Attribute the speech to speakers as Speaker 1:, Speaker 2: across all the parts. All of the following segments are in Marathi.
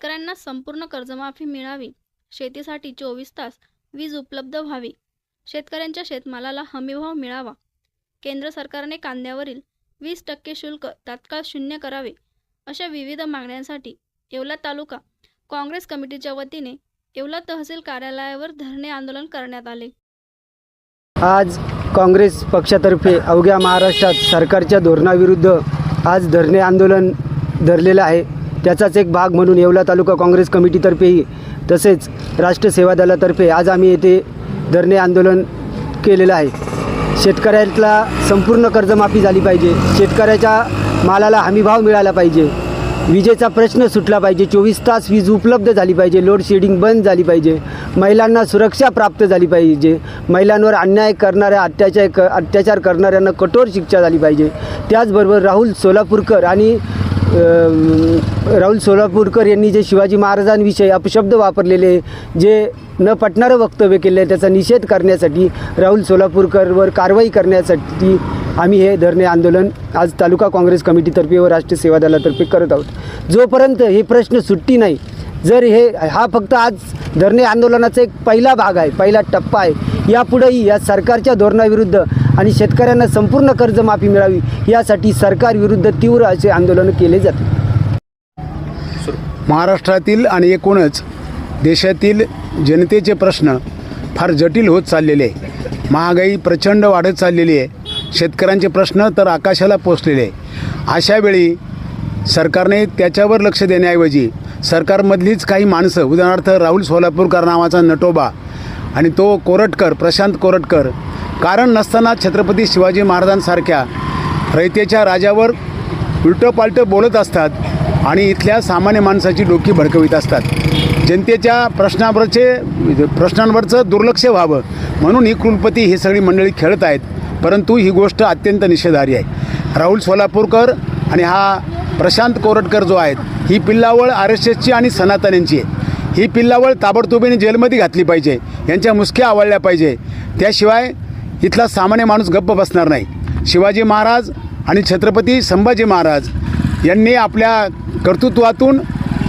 Speaker 1: शेतकऱ्यांना संपूर्ण कर्जमाफी मिळावी. शेतीसाठी चोवीस तास वीज उपलब्ध व्हावी. शेतकऱ्यांच्या शेतमालाला हमीभाव मिळावा. केंद्र सरकारने कांद्यावरील वीस टक्के शुल्क तात्काळ शून्य करावे अशा विविध मागण्यांसाठी येवला तालुका काँग्रेस कमिटीच्या वतीने येवला तहसील कार्यालयावर धरणे आंदोलन करण्यात आले.
Speaker 2: आज काँग्रेस पक्षातर्फे अवघ्या महाराष्ट्रात सरकारच्या धोरणाविरुद्ध आज धरणे आंदोलन धरलेलं आहे. त्याचाच एक भाग म्हणून येवला तालुका काँग्रेस कमिटीतर्फेही तसेच राष्ट्र सेवा दलातर्फे आज आम्ही येथे धरणे आंदोलन केलेलं आहे. शेतकऱ्याला संपूर्ण कर्जमाफी झाली पाहिजे. शेतकऱ्याच्या मालाला हमीभाव मिळाला पाहिजे. विजेचा प्रश्न सुटला पाहिजे. चोवीस तास वीज उपलब्ध झाली पाहिजे. लोड शेडिंग बंद झाली पाहिजे. महिलांना सुरक्षा प्राप्त झाली पाहिजे. महिलांवर अन्याय करणाऱ्या अत्याचार क अत्याचार करणाऱ्यांना कठोर शिक्षा झाली पाहिजे. त्याचबरोबर राहुल सोलापूरकर आणि राहुल सोलापूरकर यांनी जे शिवाजी महाराजांविषयी अपशब्द वापरलेले जे न पटणारं वक्तव्य केलं आहे त्याचा निषेध करण्यासाठी राहुल सोलापूरकरवर कारवाई करण्यासाठी आम्ही हे धरणे आंदोलन आज तालुका काँग्रेस कमिटीतर्फे व राष्ट्रीय सेवा दलातर्फे करत आहोत. जोपर्यंत हे प्रश्न सुट्टी नाही जर हे हा फक्त आज धरणे आंदोलनाचा एक पहिला भाग आहे पहिला टप्पा आहे यापुढेही या सरकारच्या धोरणाविरुद्ध आणि शेतकऱ्यांना संपूर्ण कर्जमाफी मिळावी यासाठी सरकारविरुद्ध तीव्र असे आंदोलन केले जाते.
Speaker 3: महाराष्ट्रातील आणि एकूणच देशातील जनतेचे प्रश्न फार जटिल होत चाललेले आहे. महागाई प्रचंड वाढत चाललेली आहे. शेतकऱ्यांचे प्रश्न तर आकाशाला पोचलेले आहे. अशावेळी सरकारने त्याच्यावर लक्ष देण्याऐवजी सरकारमधलीच काही माणसं उदाहरणार्थ राहुल सोलापूरकर नावाचा नटोबा आणि तो कोरटकर प्रशांत कोरटकर कारण नसताना छत्रपती शिवाजी महाराजांसारख्या रयतेच्या राजावर उलटं पालटं बोलत असतात आणि इथल्या सामान्य माणसाची डोकी भडकवित असतात. जनतेच्या प्रश्नावरचे प्रश्नांवरचं दुर्लक्ष व्हावं म्हणून ही कुलपती ही सगळी मंडळी खेळत आहेत. परंतु ही गोष्ट अत्यंत निषेधारी आहे. राहुल सोलापूरकर आणि हा प्रशांत कोरटकर जो आहेत ही पिल्लावळ आर एस एसची आणि सनातन्यांची आहे. ही पिल्लावळ ताबडतोबीने जेलमध्ये घातली पाहिजे यांच्या मुसक्या आवळल्या पाहिजे. त्याशिवाय इथला सामान्य माणूस गप्प बसणार नाही. शिवाजी महाराज आणि छत्रपती संभाजी महाराज यांनी आपल्या कर्तृत्वातून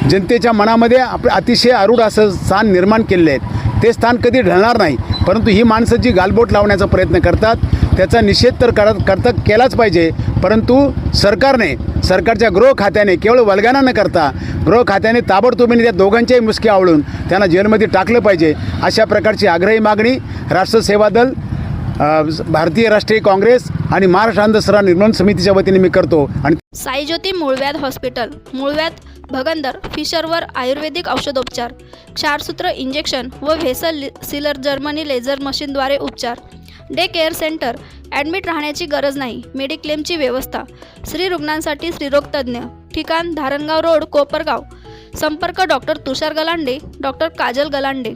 Speaker 3: जनतेच्या मनामध्ये आप अतिशय आरूढ असं स्थान निर्माण केलेले आहेत ते स्थान कधी ढळणार नाही परंतु ही माणसं जी गालबोट लावण्याचा प्रयत्न करतात त्याचा निषेध तर करत करता केलाच पाहिजे. परंतु सरकारने सरकारच्या गृह खात्याने केवळ वलगाना न करता गृह खात्याने ताबडतोबीने त्या दोघांच्याही मुसके आवळून त्यांना जेलमध्ये टाकलं पाहिजे. अशा प्रकारची आग्रही मागणी राष्ट्रसेवा दल भारतीय राष्ट्रीय काँग्रेस आणि महाराष्ट्र अंधश्रद्धा निर्माण समितीच्या वतीने मी करतो. आणि
Speaker 1: साईज्योती मूळव्याध हॉस्पिटल मूळव्याध भगंदर फिशरवर आयुर्वेदिक औषधोपचार क्षारसूत्र इंजेक्शन व व्हेसल सिलर जर्मनी लेझर मशीनद्वारे उपचार. डे केअर सेंटर ॲडमिट राहण्याची गरज नाही मेडिक्लेमची व्यवस्था. स्त्री रुग्णांसाठी स्त्रीरोगतज्ज्ञ ठिकाण धारणगाव रोड कोपरगाव. संपर्क डॉक्टर तुषार गलांडे डॉक्टर काजल गलांडे.